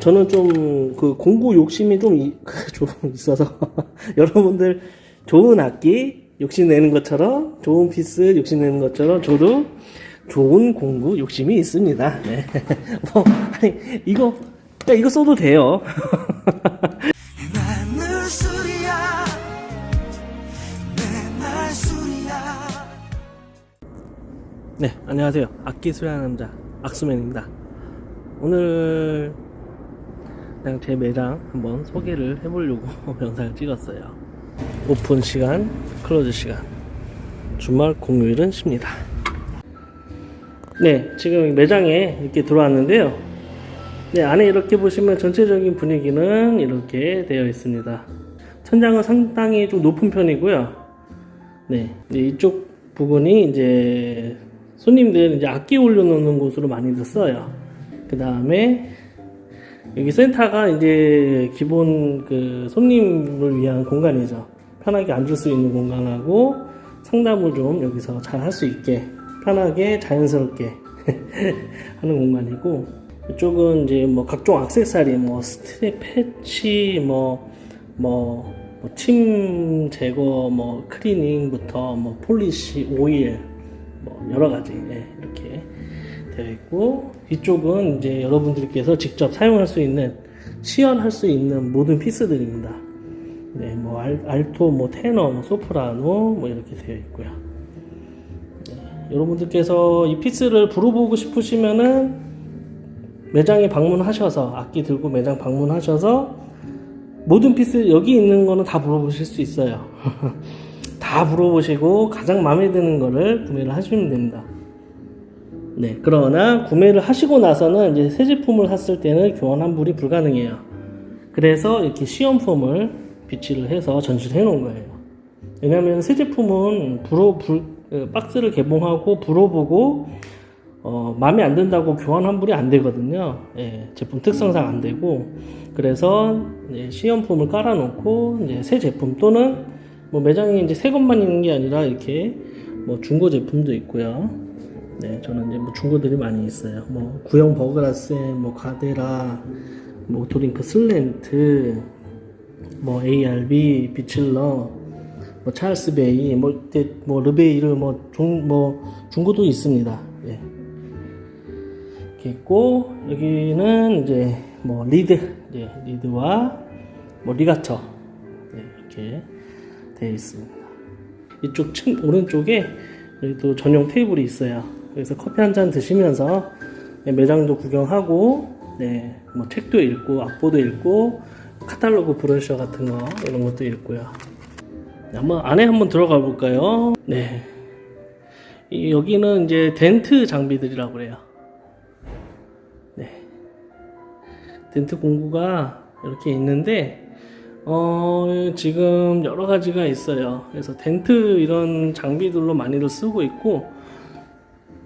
저는 좀 그 공구 욕심이 좀, 이- 좀 있어서 여러분들 좋은 악기 욕심내는 것처럼 좋은 피스 욕심내는 것처럼 저도 좋은 공구 욕심이 있습니다. 네. 뭐 아니 이거 야, 이거 써도 돼요. 네, 안녕하세요. 악기 수리하는 남자 악수맨입니다. 오늘 그냥 제 매장 한번 소개를 해보려고 영상을 찍었어요. 오픈 시간, 클로즈 시간, 주말 공휴일은 쉽니다. 네, 지금 매장에 이렇게 들어왔는데요. 네, 안에 이렇게 보시면 전체적인 분위기는 이렇게 되어 있습니다. 천장은 상당히 좀 높은 편이고요. 네, 이쪽 부분이 이제 손님들 이제 악기 올려놓는 곳으로 많이들 써요. 그 다음에 여기 센터가 이제 기본 그 손님을 위한 공간이죠. 편하게 앉을 수 있는 공간하고 상담을 좀 여기서 잘 할 수 있게 편하게 자연스럽게 하는 공간이고 이쪽은 이제 뭐 각종 액세서리 뭐 스트랩 패치 뭐뭐 뭐 침 제거, 뭐 클리닝부터 뭐 폴리시, 오일, 뭐 여러 가지 예, 되어 있고 이쪽은 이제 여러분들께서 직접 사용할 수 있는 시연할 수 있는 모든 피스들입니다. 네, 뭐 알, 알토, 뭐 테너, 뭐 소프라노 뭐 이렇게 되어 있고요. 네, 여러분들께서 이 피스를 불어보고 싶으시면은 매장에 방문하셔서 악기 들고 매장 방문하셔서 모든 피스 여기 있는 거는 다 물어보실 수 있어요. 다 물어보시고 가장 마음에 드는 거를 구매를 하시면 됩니다. 네, 그러나 구매를 하시고 나서는 이제 새 제품을 샀을 때는 교환 환불이 불가능해요. 그래서 이렇게 시험품을 비치를 해서 전시를 해 놓은 거예요. 왜냐하면 새 제품은 불어 불 어, 박스를 개봉하고 불어보고 어, 마음에 안 든다고 교환 환불이 안 되거든요. 예, 제품 특성상 안 되고 그래서 시험품을 깔아놓고 새 제품 또는 뭐 매장에 이제 새 것만 있는 게 아니라 이렇게 뭐 중고 제품도 있고요. 네, 저는 이제 뭐 중고들이 많이 있어요. 뭐 구형 버그라스, 뭐 가데라, 뭐 오토링크 슬렌트, 뭐 ARB, 비칠러, 뭐 찰스 베이, 뭐, 이제 뭐 르베이르, 뭐 중, 뭐 중고도 있습니다. 예. 이렇게 있고 여기는 이제 뭐 리드, 이제 리드와 뭐 리가처 네, 이렇게 되어 있습니다. 이쪽 층 오른쪽에 여기 또 전용 테이블이 있어요. 그래서 커피 한 잔 드시면서 네, 매장도 구경하고, 네, 뭐 책도 읽고, 악보도 읽고, 카탈로그 브로셔 같은 거 이런 것도 읽고요. 네, 한번 안에 한번 들어가 볼까요? 네, 이- 여기는 이제 덴트 장비들이라고 그래요. 네, 덴트 공구가 이렇게 있는데 어, 지금 여러 가지가 있어요. 그래서 덴트 이런 장비들로 많이들 쓰고 있고,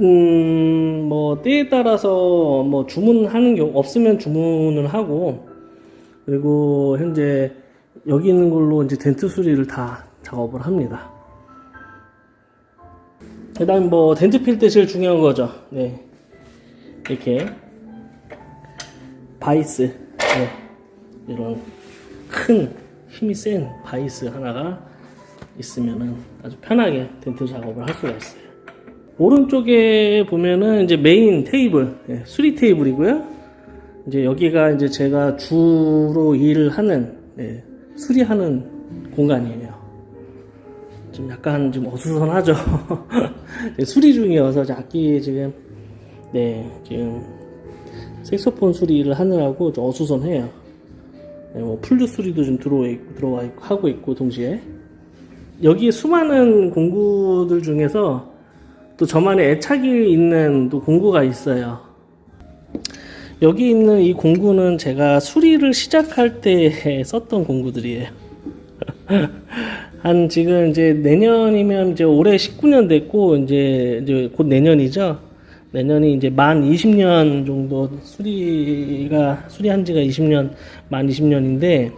음, 뭐, 때에 따라서 뭐 주문하는 경우, 없으면 주문을 하고, 그리고 현재 여기 있는 걸로 이제 덴트 수리를 다 작업을 합니다. 그 다음 뭐, 덴트 필 때 제일 중요한 거죠. 네. 이렇게, 바이스. 네. 이런 큰 힘이 센 바이스 하나가 있으면은 아주 편하게 덴트 작업을 할 수가 있어요. 오른쪽에 보면은 이제 메인 테이블, 예, 수리 테이블이고요. 이제 여기가 이제 제가 주로 일을 하는 예, 수리하는 공간이에요. 좀 약간 좀 어수선하죠. 네, 수리 중이어서 악기 지금 네 지금 색소폰 수리를 하느라고 좀 어수선해요. 네, 뭐 풀드 수리도 좀 들어와 있고, 들어와 있고 하고 있고 동시에 여기에 수많은 공구들 중에서 또 저만의 애착이 있는 또 공구가 있어요. 여기 있는 이 공구는 제가 수리를 시작할 때 썼던 공구들이에요. 한 지금 이제 내년이면 이제 올해 19년 됐고 이제 이제 곧 내년이죠. 내년이 이제 만 20년 정도 수리가 수리한 지가 20년 만 20년인데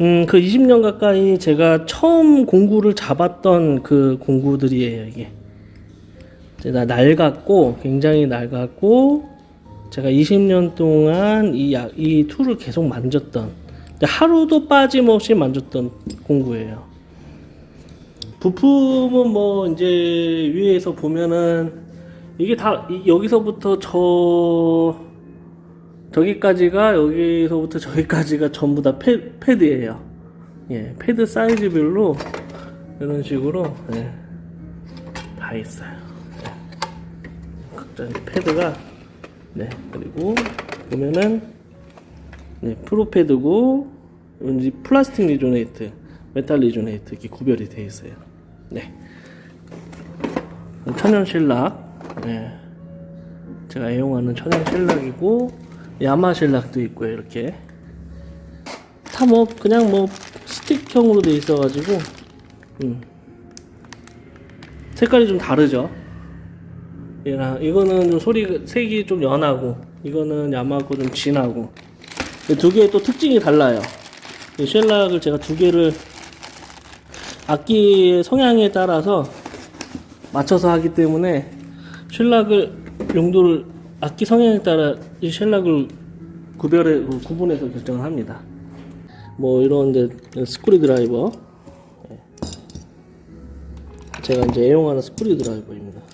음 그 20년 가까이 제가 처음 공구를 잡았던 그 공구들이에요 이게. 제가 낡았고 굉장히 낡았고 제가 20년 동안 이, 약- 이 툴을 계속 만졌던 하루도 빠짐없이 만졌던 공구예요. 부품은 뭐 이제 위에서 보면은 이게 다 이- 여기서부터 저 저기까지가 여기서부터 저기까지가 전부 다 패, 패드예요. 예, 패드 사이즈별로 이런 식으로 예, 다 있어요. 이제 패드가 네 그리고 보면은 네, 프로 패드고 이제 플라스틱 리조네이트, 메탈 리조네이트 이렇게 구별이 되어 있어요. 네. 천연 실락, 네. 제가 애용하는 천연 실락이고 야마 실락도 있고요 이렇게 다 뭐 그냥 뭐 스틱형으로 돼 있어 가지고 음. 색깔이 좀 다르죠. 얘랑 이거는 좀 소리 색이 좀 연하고 이거는 야마고 좀 진하고 두 개의 또 특징이 달라요. 이 쉘락을 제가 두 개를 악기의 성향에 따라서 맞춰서 하기 때문에 쉘락을 용도를 악기 성향에 따라 이 쉘락을 구별해 구분해서 결정을 합니다. 뭐 이런 데 스크류 드라이버 네. 제가 이제 애용하는 스크류 드라이버입니다.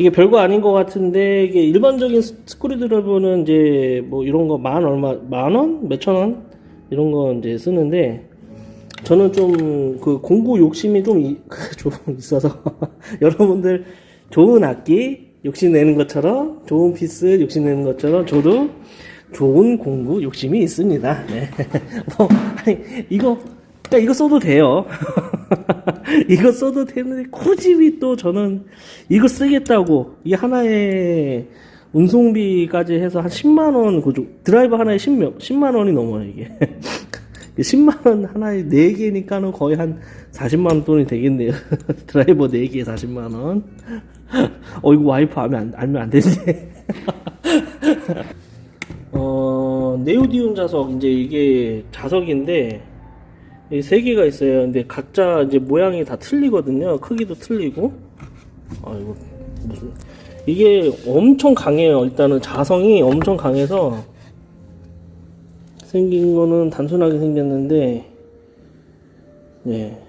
네. 이게 별거 아닌 것 같은데 이게 일반적인 스- 스크류 드라이버는 이제 뭐 이런 거 만 얼마 만 원, 몇천 원 이런 거 이제 쓰는데 저는 좀 그 공구 욕심이 좀, 이- 좀 있어서 여러분들 좋은 악기 욕심 내는 것처럼 좋은 피스 욕심 내는 것처럼 저도 좋은 공구 욕심이 있습니다. 네. 뭐 아니 이거 그러니까 이거 써도 돼요. 이거 써도 되는데 고집이 또 저는 이거 쓰겠다고. 이 하나에 운송비까지 해서 한 10만 원 그죠 드라이버 하나에 10몇 10만 원이 넘어요 이게. 10만 원 하나에 4개니까는 거의 한 40만 원 돈이 되겠네요. 드라이버 4개에 40만 원. 어, 이거 와이프 알면 안, 알면 안 되는데. 어, 네오디온 자석, 이제 이게 자석인데, 이 세 개가 있어요. 근데 각자 이제 모양이 다 틀리거든요. 크기도 틀리고. 아, 이거 무슨. 이게 엄청 강해요. 일단은 자성이 엄청 강해서, 생긴 거는 단순하게 생겼는데, 네.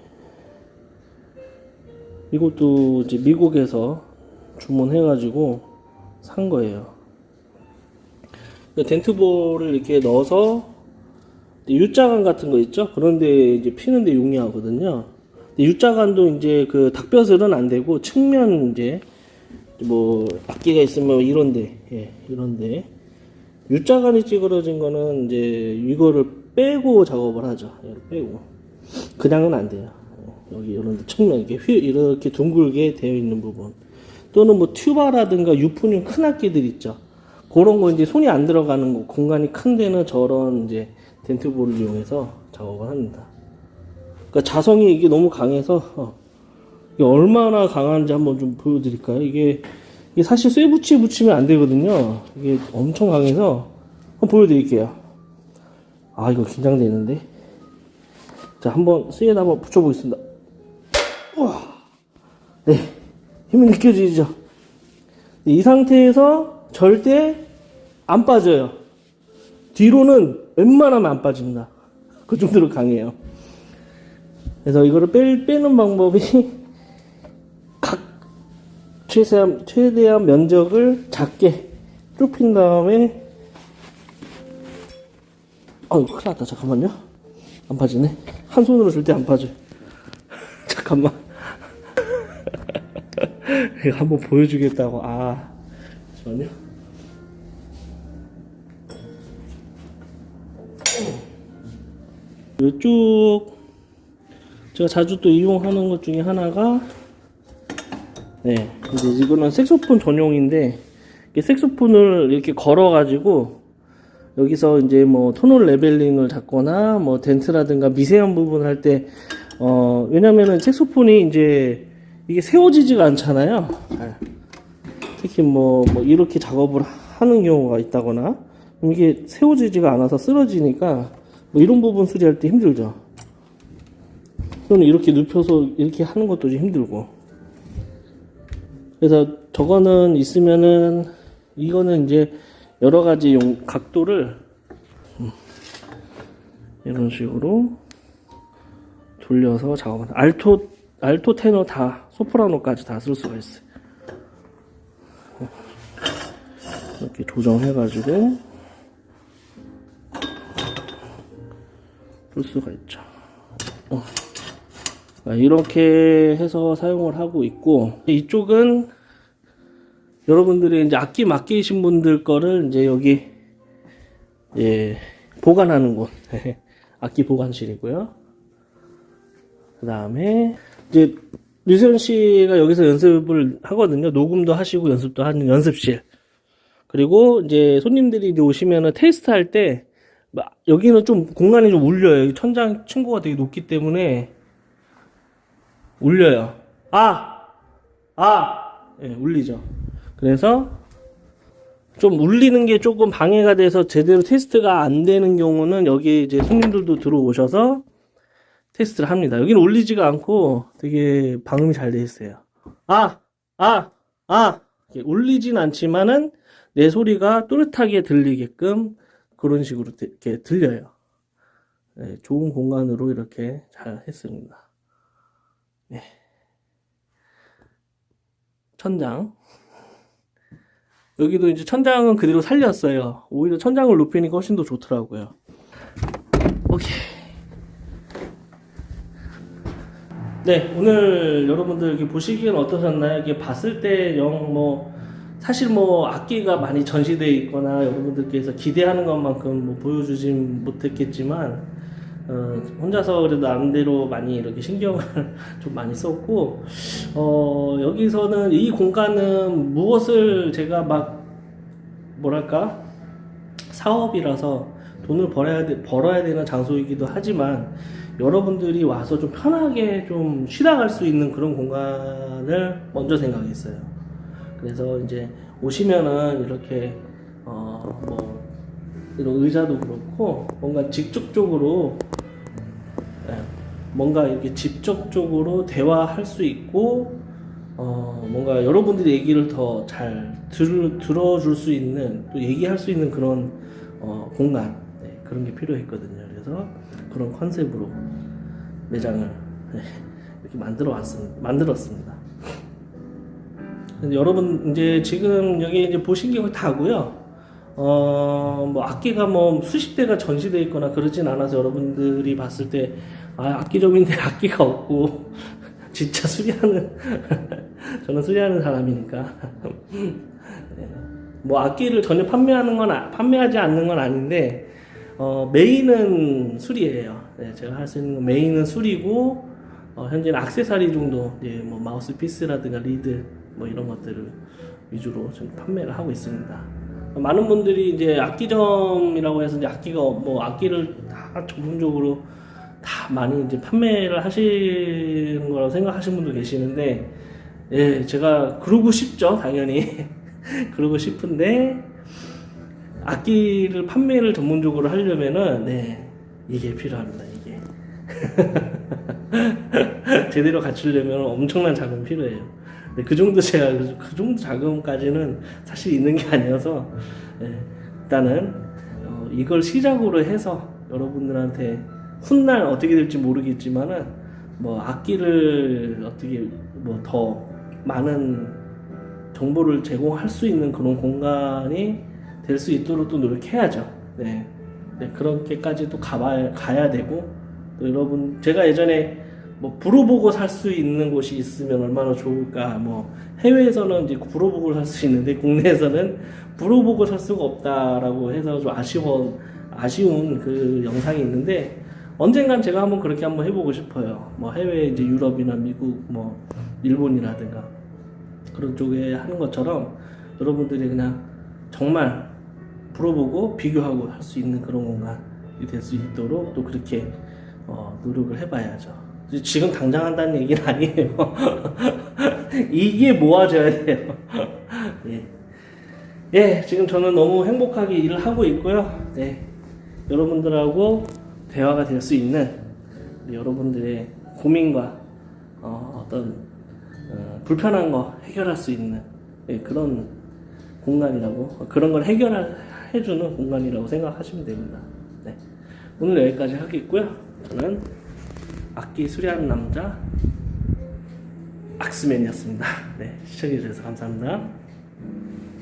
이것도 이제 미국에서 주문해가지고 산 거예요. 그 덴트볼을 이렇게 넣어서 U자간 같은 거 있죠? 그런데 이제 피는데 용이하거든요. 근데 U자간도 이제 그 닭뼈슬은 안 되고 측면 이제 뭐 악기가 있으면 이런데 예, 이런데 U자간이 찌그러진 거는 이제 이거를 빼고 작업을 하죠. 빼고 그냥은 안 돼요. 여기 이런 데 측면 이렇게 휘 이렇게 둥글게 되어 있는 부분 또는 뭐 튜바라든가 유포늄 큰 악기들 있죠. 그런 거 이제 손이 안 들어가는 거 공간이 큰 데는 저런 이제 덴트볼을 이용해서 작업을 합니다. 그러니까 자성이 이게 너무 강해서 어, 이게 얼마나 강한지 한번 좀 보여드릴까요? 이게 이게 사실 쇠붙이 붙이면 안 되거든요. 이게 엄청 강해서 한번 보여드릴게요. 아 이거 긴장되는데. 자 한번 쇠에다 한번 붙여보겠습니다. 우와. 네 힘이 느껴지죠? 이 상태에서 절대 안 빠져요. 뒤로는 웬만하면 안 빠집니다. 그 정도로 강해요. 그래서 이거를 빼, 빼는 방법이 각 최대한, 최대한 면적을 작게 좁힌 다음에 아유 큰일 났다. 잠깐만요. 안 빠지네. 한 손으로 절대 안 빠져. 잠깐만. 이거 한번 보여주겠다고. 아 잠깐만요 이쪽 제가 자주 또 이용하는 것 중에 하나가 네 이제 이거는 색소폰 전용인데 이게 색소폰을 이렇게 걸어 가지고 여기서 이제 뭐 톤홀 레벨링을 잡거나 뭐 덴트라든가 미세한 부분 할 때 어 왜냐면은 색소폰이 이제 이게 세워지지가 않잖아요 네. 특히 뭐, 뭐 이렇게 작업을 하는 경우가 있다거나 이게 세워지지가 않아서 쓰러지니까 뭐 이런 부분 수리할 때 힘들죠. 또는 이렇게 눕혀서 이렇게 하는 것도 좀 힘들고. 그래서 저거는 있으면은 이거는 이제 여러 가지 용 각도를 음, 이런 식으로 돌려서 작업한다. 알토 알토 테너 다 소프라노까지 다 쓸 수가 있어요. 이렇게 조정해가지고 쓸 수가 있죠. 어. 아, 이렇게 해서 사용을 하고 있고 이쪽은 여러분들이 이제 악기 맡기신 분들 거를 이제 여기 예 보관하는 곳 악기 보관실이고요. 그 다음에 이제 류세현 씨가 여기서 연습을 하거든요. 녹음도 하시고 연습도 하는 연습실. 그리고 이제 손님들이 이제 오시면은 테스트 할때 여기는 좀 공간이 좀 울려요. 천장 층고가 되게 높기 때문에 울려요. 아! 아! 예, 울리죠. 그래서 좀 울리는 게 조금 방해가 돼서 제대로 테스트가 안 되는 경우는 여기 이제 손님들도 들어오셔서 테스트를 합니다. 여기는 울리지가 않고 되게 방음이 잘 돼 있어요. 아! 아! 아! 울리진 않지만은 내 소리가 또렷하게 들리게끔 그런 식으로 드- 이렇게 들려요. 네, 좋은 공간으로 이렇게 잘 했습니다. 네. 천장. 여기도 이제 천장은 그대로 살렸어요. 오히려 천장을 높이니까 훨씬 더 좋더라고요. 오케이. 네, 오늘 여러분들 이렇게 보시기엔 어떠셨나요? 이게 봤을 때 영 뭐 사실 뭐 악기가 많이 전시되어 있거나 여러분들께서 기대하는 것만큼 뭐 보여주진 못했겠지만 어, 혼자서 그래도 나름대로 많이 이렇게 신경을 좀 많이 썼고 어, 여기서는 이 공간은 무엇을 제가 막 뭐랄까 사업이라서 돈을 벌어야 돼, 벌어야 되는 장소이기도 하지만 여러분들이 와서 좀 편하게 좀 쉬다 갈 수 있는 그런 공간을 먼저 생각했어요. 그래서 이제 오시면은 이렇게 어뭐 이런 의자도 그렇고 뭔가 직접적으로 예, 뭔가 이렇게 직접적으로 대화할 수 있고 어 뭔가 여러분들의 얘기를 더 잘 들어줄 수 있는 또 얘기할 수 있는 그런 어 공간 네, 그런 게 필요했거든요. 그래서 그런 컨셉으로 매장을 네, 이렇게 만들어 왔습니다. 만들었습니다. 여러분 이제 지금 여기 이제 보신 게 다고요. 어, 뭐 악기가 뭐 수십 대가 전시되어 있거나 그러진 않아서 여러분들이 봤을 때 아, 악기점인데 악기가 없고 진짜 수리하는 저는 수리하는 사람이니까 네. 뭐 악기를 전혀 판매하는 건 아- 판매하지 않는 건 아닌데 어, 메인은 수리예요. 네, 제가 할 수 있는 건 메인은 수리고 어, 현재는 악세사리 정도 예, 뭐 마우스 피스라든가 리드 뭐 이런 것들을 위주로 좀 판매를 하고 있습니다. 많은 분들이 이제 악기점이라고 해서 이제 악기가 뭐 악기를 다 전문적으로 다 많이 이제 판매를 하시는 거라고 생각하시는 분도 계시는데 예 제가 그러고 싶죠 당연히 그러고 싶은데 악기를 판매를 전문적으로 하려면은 네 이게 필요합니다 이게 제대로 갖추려면 엄청난 자금이 필요해요. 근데 그 정도 제가 그- 그 정도 자금까지는 사실 있는 게 아니어서 예, 일단은 어, 이걸 시작으로 해서 여러분들한테 훗날 어떻게 될지 모르겠지만은 뭐 악기를 어떻게 뭐 더 많은 정보를 제공할 수 있는 그런 공간이 될 수 있도록 또 노력해야죠. 네. 네, 그렇게까지 또 가봐야, 가야 되고, 또 여러분, 제가 예전에 뭐 불어보고 살 수 있는 곳이 있으면 얼마나 좋을까, 뭐, 해외에서는 이제 불어보고 살 수 있는데, 국내에서는 불어보고 살 수가 없다라고 해서 좀 아쉬운, 아쉬운 그 영상이 있는데, 언젠간 제가 한번 그렇게 한번 해보고 싶어요. 뭐 해외 이제 유럽이나 미국, 뭐 일본이라든가 그런 쪽에 하는 것처럼 여러분들이 그냥 정말 불어보고 비교하고 할 수 있는 그런 공간이 될 수 있도록 또 그렇게 어, 노력을 해봐야죠. 지금 당장 한다는 얘기는 아니에요. 이게 모아져야 돼요. 예. 예, 지금 저는 너무 행복하게 일을 하고 있고요. 네. 여러분들하고 대화가 될 수 있는 네, 여러분들의 고민과 어, 떤 불편한 거 해결할 수 있는 예, 그런 공간이라고 그런 걸 해결해주는 공간이라고 생각하시면 됩니다. 네. 오늘 여기까지 하겠고요. 저는 악기 수리하는 남자 악스맨이었습니다. 네, 시청해주셔서 감사합니다.